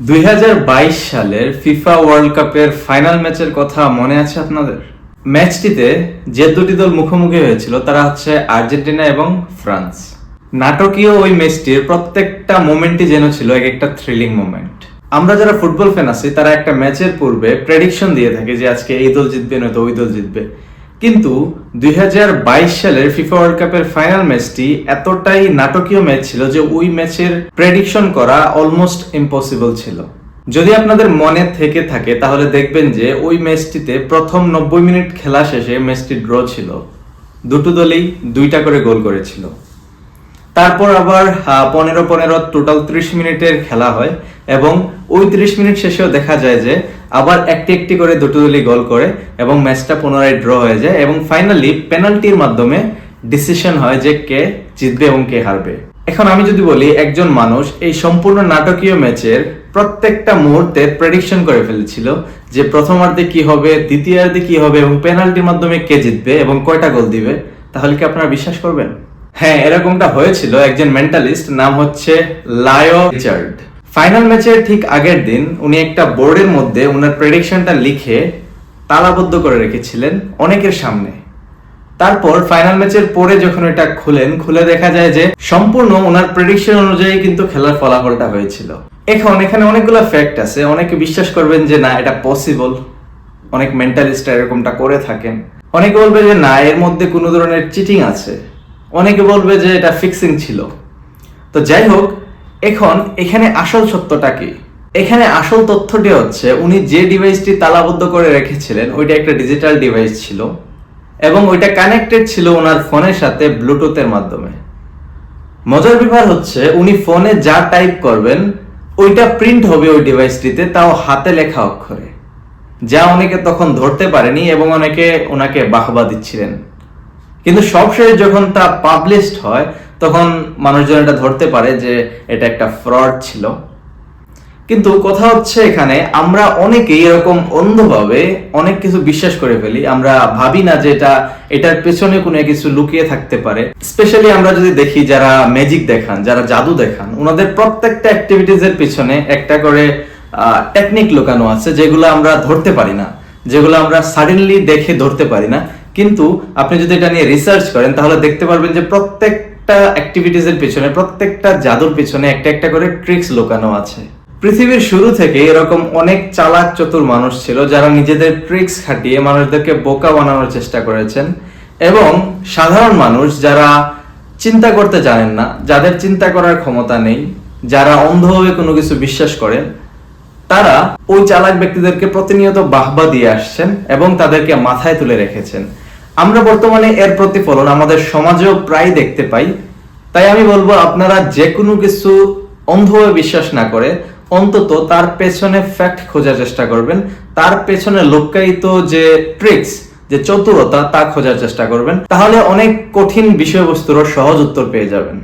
দুই হাজার বাইশ সালের ফিফা ওয়ার্ল্ড কাপের ফাইনাল ম্যাচের কথা মনে আছে আপনাদের? ম্যাচটিতে যে দুটি দল মুখোমুখি হয়েছিল, তারা হচ্ছে আর্জেন্টিনা এবং ফ্রান্স। নাটকীয় ওই ম্যাচটির প্রত্যেকটা মোমেন্টই যেন ছিল এক একটা থ্রিলিং মোমেন্ট আমরা যারা ফুটবল ফ্যান আছি, তারা একটা ম্যাচের পূর্বে প্রেডিকশন দিয়ে থাকে যে আজকে এই দল জিতবে নয়তো ওই দল জিতবে। কিন্তু দুই হাজার বাইশ সালের ফিফা ওয়ার্ল্ড কাপের ফাইনাল ম্যাচটি এতটাই নাটকীয় ম্যাচ ছিল যে ওই ম্যাচের প্রেডিকশন করা অলমোস্ট ইম্পসিবল ছিল। যদি আপনাদের মনে থেকে থাকে, তাহলে দেখবেন যে ওই ম্যাচটিতে প্রথম নব্বই মিনিট খেলা শেষে ম্যাচটি ড্র ছিল। দুটো দলেই দুইটা করে গোল করেছিল। তারপর আবার পনেরো পনেরো টোটাল ত্রিশ মিনিটের খেলা হয়। এবং ওই ত্রিশ মিনিট শেষেও দেখা যায় যে আবার একটি একটি করে দুটো দলই গোল করে এবং ম্যাচটা পুনরায় ড্র হয়ে যায় এবং ফাইনালি পেনাল্টির মাধ্যমে ডিসিশন হয় যে কে জিতবে এবং কে হারবে। এখন আমি যদি বলি একজন মানুষ এই সম্পূর্ণ নাটকীয় ম্যাচের প্রত্যেকটা মুহূর্তে প্রেডিকশন করে ফেলেছিল যে প্রথমার্ধে কি হবে, দ্বিতীয়ার্ধে কি হবে এবং পেনাল্টির মাধ্যমে কে জিতবে এবং কয়টা গোল দিবে, তাহলে কি আপনারা বিশ্বাস করবেন? হ্যাঁ এরকমটা হয়েছিল একজন মেন্টালিস্ট নাম হচ্ছে লায়ো রিচার্ড ফাইনাল ম্যাচের ঠিক আগের দিন উনি একটা বোর্ডের মধ্যে ওনার প্রেডিকশনটা লিখে তালাবদ্ধ করে রেখেছিলেন অনেকের সামনে। তারপর ফাইনাল ম্যাচের পরে যখন এটা খুলেন, খুলে দেখা যায় যে সম্পূর্ণ ওনার প্রেডিকশন অনুযায়ী কিন্তু খেলার ফলাফলটা হয়েছিল। এখন এখানে অনেকগুলো ফ্যাক্ট আছে, অনেকে বিশ্বাস করবেন যে না, এটা পসিবল অনেক মেন্টালিস্ট এরকমটা করে থাকেন। অনেকে বলবে যে না, এর মধ্যে কোনো ধরনের চিটিং আছে। অনেকে বলবে যে এটা ফিক্সিং ছিল। তো যাই হোক এখন এখানে আসল সত্যটা কি? এখানে আসল তথ্যটি হচ্ছে, উনি যে ডিভাইসটি তালাবদ্ধ করে রেখেছিলেন, ওইটা একটা ডিজিটাল ডিভাইস ছিল এবং ওইটা কানেক্টেড ছিল ওনার ফোনের সাথে ব্লুটুথের মাধ্যমে। মজার ব্যাপার হচ্ছে, উনি ফোনে যা টাইপ করবেন, ওইটা প্রিন্ট হবে ওই ডিভাইসটিতে, তাও হাতে লেখা অক্ষরে। যা অনেকে তখন ধরতে পারেনি এবং অনেকে ওনাকে বাহবা দিচ্ছিলেন। কিন্তু সবশেষে যখন তা পাবলিশড হয় তখন মানুষজন এটা ধরতে পারে যে এটা একটা ফ্রড ছিল। কিন্তু কথা হচ্ছে এখানে, আমরা অনেকেই এরকম অন্ধভাবে অনেক কিছু বিশ্বাস করে ফেলি। আমরা ভাবি না যে এটা, এটার পেছনে কোনো কিছু লুকিয়ে থাকতে পারে। স্পেশালি আমরা যদি দেখি যারা ম্যাজিক দেখান, যারা জাদু দেখান, ওনাদের প্রত্যেকটা অ্যাক্টিভিটিস এর পিছনে একটা করে টেকনিক লুকানো আছে যেগুলো আমরা ধরতে পারি না, যেগুলো আমরা সাডেনলি দেখে ধরতে পারি না। কিন্তু আপনি যদি এটা নিয়ে রিসার্চ করেন, তাহলে দেখতে পারবেন যে প্রত্যেকটা অ্যাক্টিভিটিস এর পিছনে, প্রত্যেকটা জাদুর পেছনে একটা একটা করে ট্রিক্স লুকানো আছে। পৃথিবীর শুরু থেকে এরকম অনেক চালাক চতুর মানুষ ছিল যারা নিজেদের ট্রিক্স খাটিয়ে মানুষদেরকে বোকা বানানোর চেষ্টা করেছেন এবং সাধারণ মানুষ যারা চিন্তা করতে জানেন না, যাদের চিন্তা করার ক্ষমতা নেই, যারা অন্ধভাবে কোনো কিছু বিশ্বাস করেন, তারা ওই চালাক ব্যক্তিদেরকে প্রতিনিয়ত বাহবা দিয়ে আসছেন এবং তাদেরকে মাথায় তুলে রেখেছেন। আমরা বর্তমানে এর প্রতিফলন আমাদের সমাজেও প্রায় দেখতে পাই। তাই আমি বলব, আপনারা যে কোনো কিছু অন্ধভাবে বিশ্বাস না করে, অন্তত তার পেছনে ফ্যাক্ট খোঁজার চেষ্টা করবেন। তার পেছনে লোকায়িত যে ট্রিক্স যে চতুরতা, তা খোঁজার চেষ্টা করবেন। তাহলে অনেক কঠিন বিষয়বস্তুরও সহজ উত্তর পেয়ে যাবেন।